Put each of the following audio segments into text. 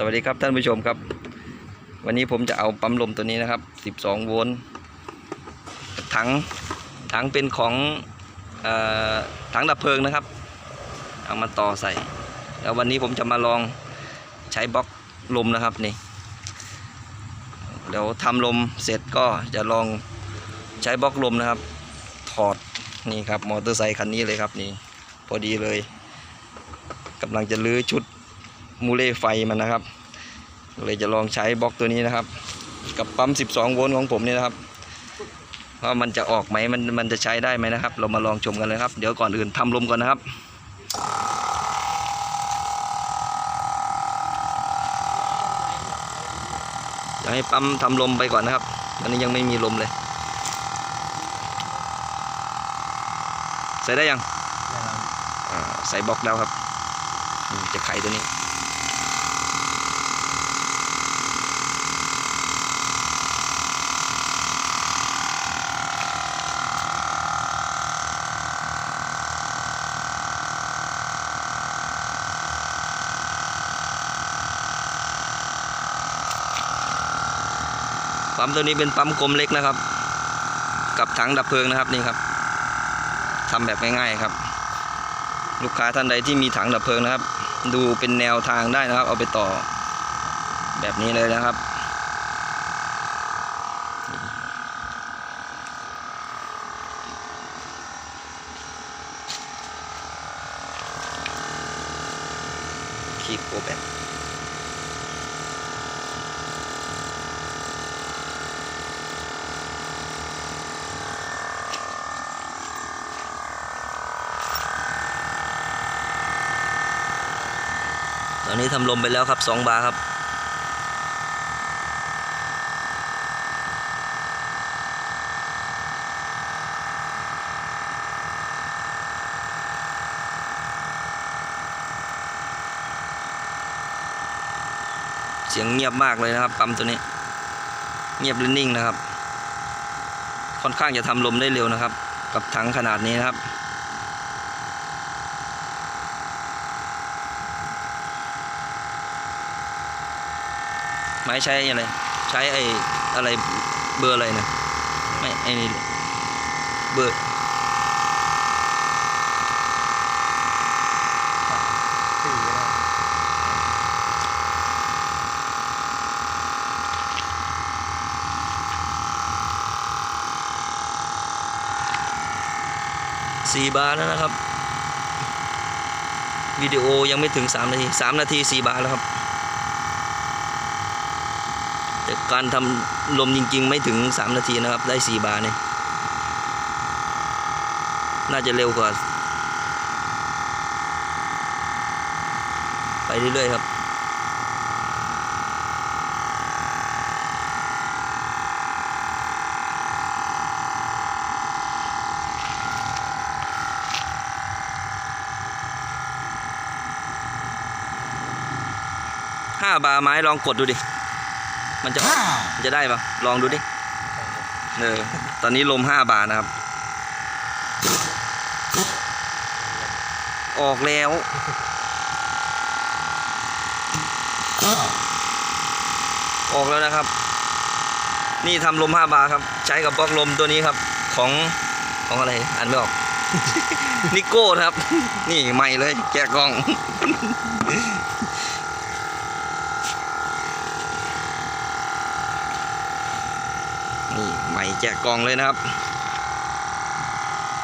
สวัสดีครับท่านผู้ชมครับ วันนี้ผมจะเอาปั๊มลมตัวนี้นะครับ 12 โวลต์ถังถังเป็นของออถังดับเพลิงนะครับ เอามาต่อใส่ แล้ววันนี้ผมจะมาลองใช้บล็อกลมนะครับนี่เดี๋ยวทำลมเสร็จก็จะลองใช้บล็อกลมนะครับ ถอดนี่ครับมอเตอร์ไซคันนี้เลยครับนี่พอดีเลยกำลังจะลื้อชุด มูเล่ไฟมันนะครับ เลยจะลองใช้บล็อกตัวนี้นะครับ กับปั๊ม 12 โวลต์ของผมนี่นะครับว่ามันจะออกไหมมันมันจะใช้ได้ไหมนะครับ เรามาลองชมกันเลยครับ เดี๋ยวก่อนอื่นทำลมก่อนนะครับจะให้ปั๊มทำลมไปก่อนนะครับตอนนี้ยังไม่มีลมเลย ใส่ได้ยังอ่าใส่บล็อกแล้วครับนี่จะไขตัวนี้ ปั๊มตัวนี้เป็นปั๊มกลมเล็กนะครับ กับถังดับเพลิงนะครับนี่ครับทำแบบง่ายๆครับ ลูกค้าท่านใดที่มีถังดับเพลิงนะครับ ดูเป็นแนวทางได้นะครับ เอาไปต่อแบบนี้เลยนะครับคีบโกแบบ ตอนนี้ทำลมไปแล้วครับสองบาครับ เสียงเงียบมากเลยนะครับปั๊มตัวนี้ เงียบและนิ่งนะครับ ค่อนข้างจะทำลมได้เร็วนะครับ กับถังขนาดนี้นะครับ ไม้ใช้อะไร ใช้ไอ้อะไรเบอร์อะไรนะไม่ไอ้นี่เบอร์สี่ก็ได้สี่บาร์แล้วนะครับ วิดีโอยังไม่ถึงสามนาทีสามนาทีสี่บาร์แล้วครับ การทำลมจริงๆ ไม่ถึงสามนาทีนะครับ ได้สี่บาร์เนี่ยน่าจะเร็วกว่า ไปเรื่อยๆครับห้าบาร์ไม้ลองกดดูดิ มันจะออกมันจะได้ปะลองดูดิเออตอนนี้ลมห้าบาร์นะครับ ออกแล้วออกแล้วนะครับ นี่ทำลมห้าบาร์ครับ ใช้กับบล็อกลมตัวนี้ครับ ของของอะไรอ่านไม่ออก นิโก้นะครับ นี่ใหม่เลย แกะกล่อง นี่ใหม่ แจกกล่องเลยนะครับ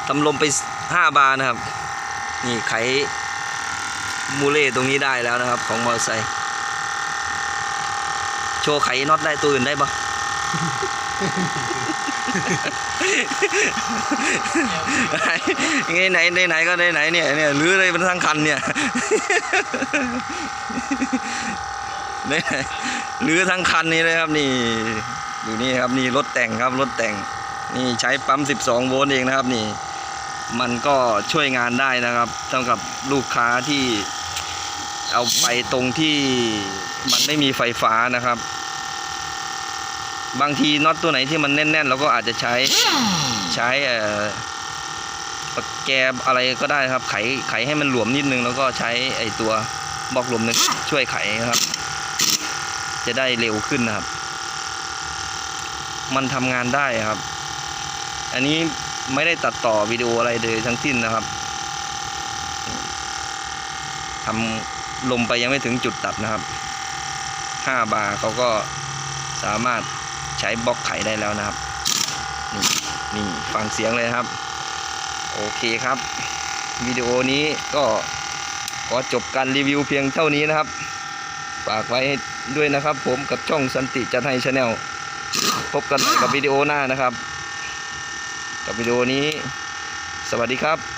ทำลมไปห้าบาร์นะครับ นี่ไขมูเล่ตรงนี้ได้แล้วนะครับ ของมอเตอร์ไซค์โชว์ไขน็อตได้ตัวอื่นได้ปะไงไหนไหนไหนก็ไหนไหนเนี่ยเนี่ยหรื้อเลยมันทั้งคันเนี่ยเนี่ยรื้อทั้งคันนี้เลยครับนี่ อยู่นี่ครับนี่รถแต่งครับรถแต่งนี่ใช้ปั๊ม 12 โวลต์เองนะครับนี่ มันก็ช่วยงานได้นะครับสำหรับลูกค้าที่เอาไปตรงที่มันไม่มีไฟฟ้านะครับ บางทีน็อตตัวไหนที่มันแน่นๆเราก็อาจจะใช้ใช้เอ่อปากแกบอะไรก็ได้ครับ ไขไขให้มันหลวมนิดนึง แล้วก็ใช้ไอตัวบล็อกลมนึงช่วยไขนะครับ จะได้เร็วขึ้นนะครับ มันทำงานได้ครับ อันนี้ไม่ได้ตัดต่อวิดีโออะไรเลยทั้งสิ้นนะครับทำลมไปยังไม่ถึงจุดตัดนะครับ 5 บาร์เขาก็สามารถใช้บล็อกไขได้แล้วนะครับ นี่นี่ฟังเสียงเลยครับ โอเคครับ วิดีโอนี้ก็ขอจบการรีวิวเพียงเท่านี้นะครับ ฝากไว้ด้วยนะครับผมกับช่องสันติจันไทยชาแนล พบกันใหม่กับวิดีโอหน้านะครับ กับวิดีโอนี้ สวัสดีครับ